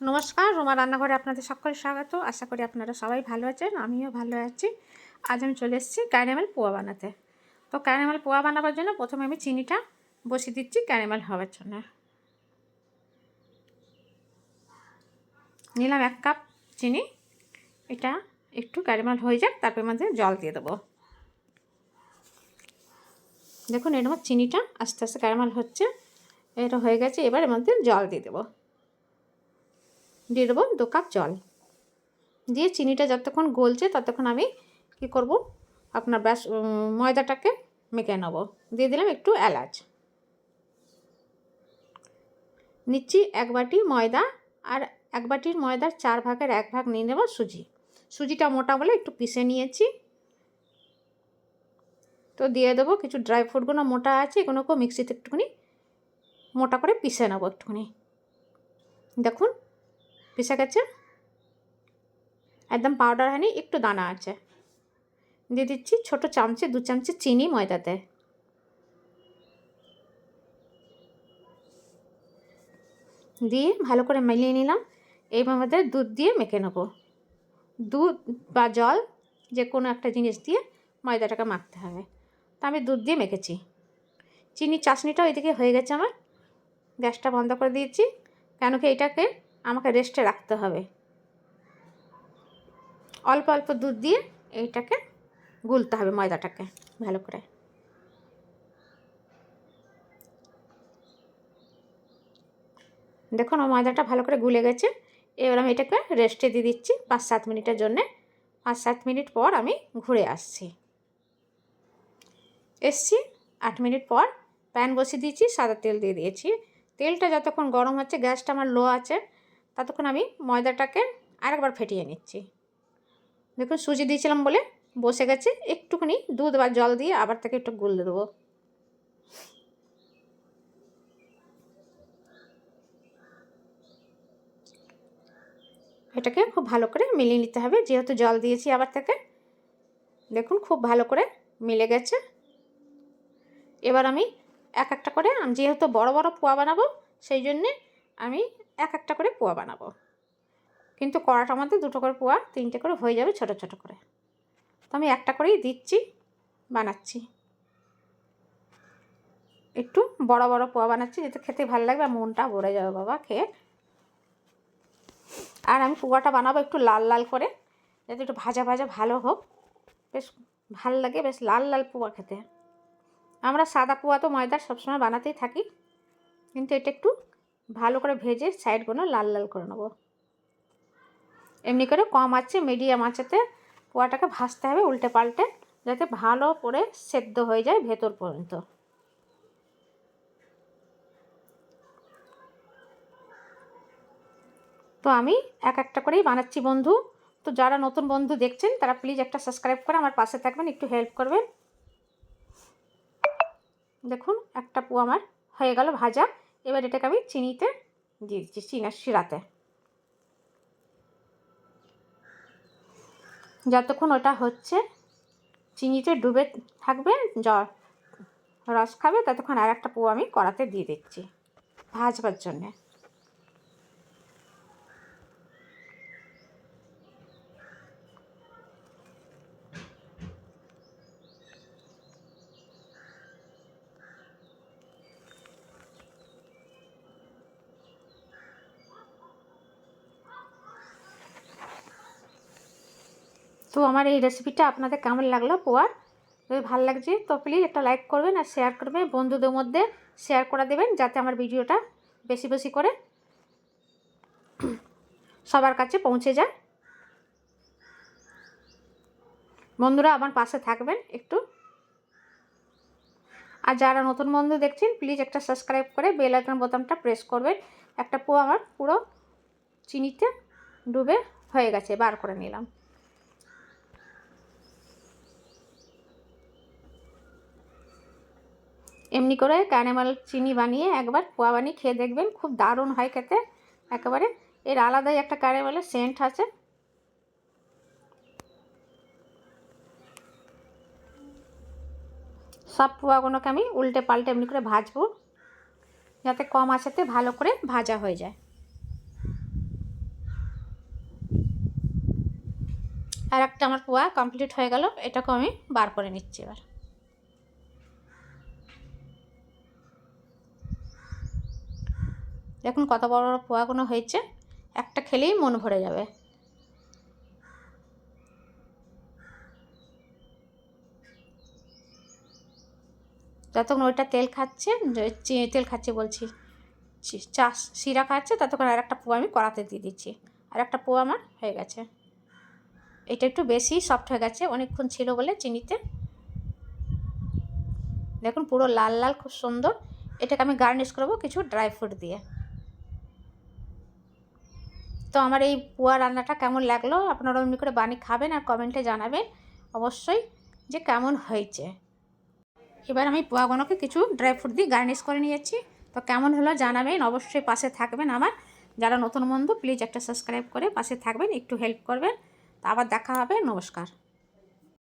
নমস্কার, রোমা রান্নাঘরে আপনাদের সকলের স্বাগত। আশা করি আপনারা সবাই ভালো আছেন, আমিও ভালো আছি। আজ আমি চলে এসেছি ক্যারামেল পোয়া বানাতে। তো ক্যারামেল পোয়া বানাবার জন্য প্রথমে আমি চিনিটা বসিয়ে দিচ্ছি ক্যারামেল হওয়ার জন্য। নিলাম এক কাপ চিনি। এটা একটু ক্যারামেল হয়ে যাক, তারপর মধ্যে জল দিয়ে দেবো। দেখুন, এর মধ্যে চিনিটা আস্তে আস্তে ক্যারামেল হচ্ছে। এটা হয়ে গেছে, এবার এর মধ্যে জল দিয়ে দেবো। দিয়ে দেবো দু কাপ জল। দিয়ে চিনিটা যতক্ষণ গলছে ততক্ষণ আমি কি করব, আপনার ব্যাস ময়দাটাকে মেখে নেব। দিয়ে দিলাম একটু এলাচ। নিচ্ছি এক বাটি ময়দা আর এক বাটির ময়দার চার ভাগের এক ভাগ নিয়ে নেব সুজি। সুজিটা মোটা বলে একটু পিষে নিয়েছি। তো দিয়ে দেবো কিছু ড্রাই ফ্রুটগুলো মোটা আছে, এগুলোকেও মিক্সিতে একটুখানি মোটা করে পিষে নেব একটুখানি। দেখুন পিসে গেছে? একদম পাউডার হয়নি একটু দানা আছে। দিয়ে দিচ্ছি ছোটো চামচে, দু চামচে চিনি ময়দাতে। দিয়ে ভালো করে মিলিয়ে নিলাম। এইবার মধ্যে দুধ দিয়ে মেখে নেব। দুধ বা জল, যে কোনো একটা জিনিস দিয়ে ময়দাটাকে মাখতে হবে। তা আমি দুধ দিয়ে মেখেছি। চিনি চাশনিটাও এদিকে হয়ে গেছে আমার। গ্যাসটা বন্ধ করে দিয়েছি। কেন কি এটাকে আমাকে রেস্টে রাখতে হবে। অল্প অল্প দুধ দিয়ে এইটাকে গুলতে হবে ময়দাটাকে ভালো করে। দেখুন ও ময়দাটা ভালো করে গুলে গেছে। এবার আমি এটাকে রেস্টে দিয়ে দিচ্ছি পাঁচ সাত মিনিটের জন্যে। পাঁচ সাত মিনিট পর আমি ঘুরে আসছি। এসছি, আট মিনিট পর প্যান বসিয়ে দিয়েছি, সাদা তেল দিয়ে দিয়েছি। তেলটা যতক্ষণ গরম হচ্ছে, গ্যাসটা আমার লো আছে। ততক্ষণ আমি ময়দাটাকে আরেকবার ফেটিয়ে নিচ্ছি। দেখুন, সুজি দিয়েছিলাম বলে বসে গেছে। একটুখানি দুধ বা জল দিয়ে আবার তাকে একটু গুলে দেবো। এটাকে খুব ভালো করে মিলিয়ে নিতে হবে। যেহেতু জল দিয়েছি আবার থেকে দেখুন, খুব ভালো করে মিলে গেছে। এবার আমি এক একটা করে যেহেতু বড় বড় পোয়া বানাবো, সেই জন্যে আমি এক একটা করে পোয়া বানাবো। কিন্তু কড়াটার মধ্যে দুটো করে পোয়া, তিনটে করে হয়ে যাবে ছোট ছোট করে। তো আমি একটা করেই দিচ্ছি, বানাচ্ছি। একটু বড় বড় পোয়া বানাচ্ছি যাতে খেতে ভালো লাগবে আর মনটা ভরে যাবে বাবা খেয়ে। আর আমি পোয়াটা বানাবো একটু লাল লাল করে, যাতে একটু ভাজা ভাজা ভালো হোক। বেশ ভালো লাগে, বেশ লাল লাল পোয়া খেতে। আমরা সাদা পোয়া তো ময়দার সবসময় বানাতেই থাকি, কিন্তু এটা একটু ভালো করে ভেজে সাইডগুলো লাল লাল করে নেব। এমনি করে কম আছে মিডিয়াম আঁচেতে পোয়াটাকে ভাজতে হবে উল্টে পাল্টে, যাতে ভালো করে সেদ্ধ হয়ে যায় ভেতর পর্যন্ত। তো আমি এক একটা করেই বানাচ্ছি বন্ধু। তো যারা নতুন বন্ধু দেখছেন, তারা প্লিজ একটা সাবস্ক্রাইব করে আমার পাশে থাকবেন, একটু হেল্প করবেন। দেখুন, একটা পু আমার হয়ে গেল ভাজা। এবার এটাকে আমি চিনিতে দিয়ে দিচ্ছি চিনার শিরাতে। যতক্ষণ ওটা হচ্ছে, চিনিতে ডুবে থাকবে জ্বর রস খাবে, ততক্ষণ আর একটা পো আমি কড়াতে দিয়ে দিচ্ছি, ভাজবার জন্যে। তো আমার এই রেসিপিটা আপনাদের কেমন লাগল পোয়ার? যদি ভালো লাগছে তো প্লিজ একটা লাইক করবেন আর শেয়ার করবেন। বন্ধুদের মধ্যে শেয়ার করে দেবেন যাতে আমার ভিডিওটা বেশি বেশি করে সবার কাছে পৌঁছে যায়। বন্ধুরা আমার পাশে থাকবেন একটু। আর যারা নতুন বন্ধু দেখছেন প্লিজ একটা সাবস্ক্রাইব করে বেল আইকন বোতামটা প্রেস করবেন। একটা পো আমার পুরো চিনিতে ডুবে হয়ে গেছে, বার করে নিলাম। এমনি করে ক্যানেমাল চিনি বানিয়ে একবার পোয়া বানিয়ে খেয়ে দেখবেন, খুব দারুণ হয় খেতে। একেবারে এর আলাদাই একটা ক্যানেমালের সেন্ট আছে। সব পোয়াগুলোকে আমি উল্টে পাল্টে এমনি করে ভাজবো, যাতে কম আসাতে ভালো করে ভাজা হয়ে যায়। আর একটা আমার পোয়া কমপ্লিট হয়ে গেল, এটাকেও আমি বার করে নিচ্ছি এবার। দেখুন কত বড় বড় পোয়াগুলো হয়েছে, একটা খেলেই মন ভরে যাবে। যতক্ষণ ওইটা তেল খাচ্ছে তেল খাচ্ছে বলছি, চি- শিরা খাচ্ছে, ততক্ষণ আর একটা পোয়া আমি কড়াতে দিয়ে দিচ্ছি। আর একটা পোয়া আমার হয়ে গেছে। এটা একটু বেশি সফট হয়ে গেছে, অনেকক্ষণ ছিল বলে চিনিতে। দেখুন পুরো লাল লাল, খুব সুন্দর। এটাকে আমি গার্নিশ করব কিছু ড্রাই ফ্রুট দিয়ে। তো আমার এই পোয়া রান্নাটা কেমন লাগল? আপনারা এমনি করে বানিয়ে খাবেন আর কমেন্টে জানাবেন অবশ্যই যে কেমন হয়েছে। এবার আমি পোয়াগুলোকে কিছু ড্রাই ফ্রুট দিয়ে গার্নিশ করে নিয়েছি। তো কেমন হলো জানাবেন, অবশ্যই পাশে থাকবেন আমার। যারা নতুন বন্ধু, প্লিজ একটা সাবস্ক্রাইব করে পাশে থাকবেন, একটু হেল্প করবেন। তো আবার দেখা হবে, নমস্কার।